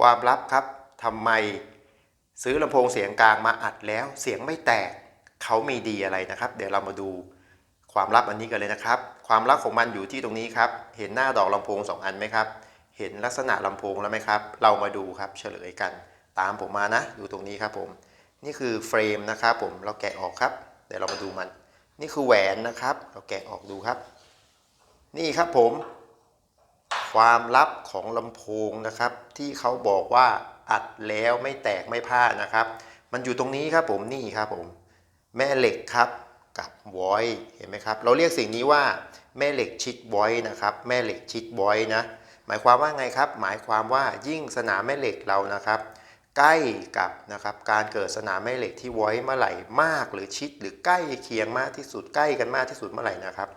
ความลับครับทำไมซื้อลำโพงเสียงกลางมาอัดแล้วเสียงไม่แตกเขามีดีอะไรนะครับ เดี๋ยวเรามาดูความลับอันนี้กันเลยนะครับ ความลับของมันอยู่ที่ตรงนี้ครับ เห็นหน้าดอกลำโพงสองอันไหมครับ เห็นลักษณะลำโพงแล้วไหมครับ เรามาดูครับเฉลยกัน ตามผมมานะดูตรงนี้ครับผม นี่คือเฟรมนะครับผม เราแกะออกครับ เดี๋ยวเรามาดูมัน นี่คือแหวนนะครับ เราแกะออกดูครับ นี่ครับผม ความลับของลำโพงนะครับ ที่เขาบอกว่าอัดแล้วไม่แตกไม่พลานะครับ มันอยู่ตรงนี้ครับผมนี่ครับผม แม่เหล็กครับกับวอยเห็นไหมครับ เราเรียกสิ่งนี้ว่าแม่เหล็กชิดวอยนะครับ แม่เหล็กชิดวอยนะหมายความว่าไงครับ หมายความว่ายิ่งสนามแม่เหล็กเรานะครับ ใกล้กับนะครับการเกิดสนามแม่เหล็กที่ไว้เมื่อไหร่มาก หรือชิดหรือใกล้เคียงมากที่สุดใกล้กันมากที่สุดเมื่อไหร่นะครับ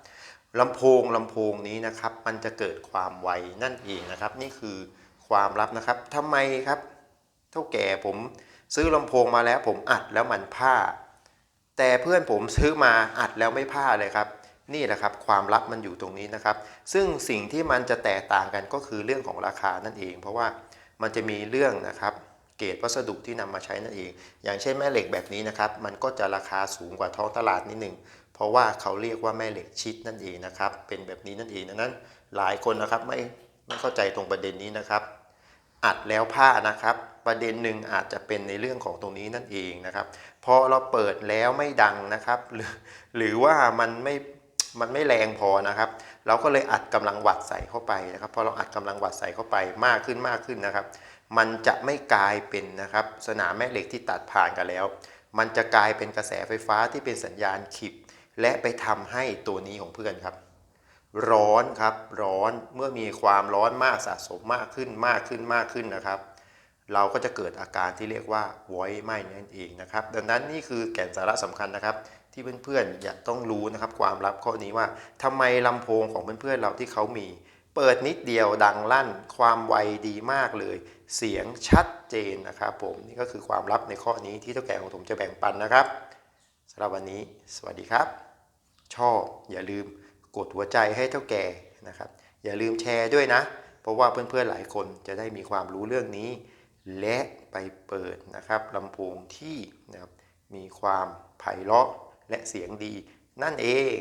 ลำโพงลำโพงนี้นะครับ มันจะเกิดความไวนั่นเองนะครับ นี่คือความลับนะครับทำไมครับ เท่าแก่ผมซื้อลำโพงมาแล้วผมอัดแล้วมันพลาแต่เพื่อนผมซื้อมาอัดแล้วไม่พลาเลยครับ นี่แหละครับความลับมันอยู่ตรงนี้นะครับ ซึ่งสิ่งที่มันจะแตกต่างกันก็คือเรื่องของราคานั่นเอง เพราะว่ามันจะมีเรื่องนะครับเกรดวัสดุที่นำมาใช้นั่นเอง อย่างเช่นแม่เหล็กแบบนี้นะครับ มันก็จะราคาสูงกว่าท้องตลาดนิดหนึ่ง เพราะว่าเขาเรียกว่าแม่เหล็กชิดนั่นเองนะครับ เป็นแบบนี้นั่นเองดังนั้น หลายคนนะครับไม่ไม่เข้าใจตรงประเด็นนี้นะครับ อัดแล้วผ้านะครับ ประเด็นหนึ่งอาจจะเป็นในเรื่องของตรงนี้นั่นเองนะครับ พอเราเปิดแล้วไม่ดังนะครับ หรือหรือว่ามันไม่มันไม่แรงพอนะครับ เราก็เลยอัดกำลังวัดใส่เข้าไปนะครับ พอเราอัดกำลังวัดใส่เข้าไปมากขึ้นมากขึ้นนะครับ มันจะไม่กลายเป็นนะครับ สนามแม่เหล็กที่ตัดผ่านกันแล้ว มันจะกลายเป็นกระแสไฟฟ้าที่เป็นสัญญาณขีบ และไปทำให้ตัวนี้ของเพื่อนครับ ร้อนครับร้อนเมื่อมีความร้อนมากสะสมมากขึ้นมากขึ้นมากขึ้นนะครับ เราก็จะเกิดอาการที่เรียกว่า void ไหม้นั่นเองนะครับ ดังนั้นนี่คือแก่นสาระสำคัญนะครับ ที่เพื่อนๆอยากต้องรู้นะครับ ความลับข้อนี้ว่าทำไมลำโพงของเพื่อนๆเราที่เขามีเปิดนิดเดียวดังลั่น ความไวดีมากเลย เสียงชัดเจนนะครับผมนี่ก็คือความลับในข้อนี้ที่เท่าแก่ของผมจะแบ่งปันนะครับ สำหรับวันนี้สวัสดีครับ ชอบอย่าลืมกดหัวใจให้เท่าแก่นะครับ อย่าลืมแชร์ด้วยนะ เพราะว่าเพื่อนๆหลายคนจะได้มีความรู้เรื่องนี้ และไปเปิดนะครับลำโพงที่นะครับมีความไพเราะและเสียงดีนั่นเอง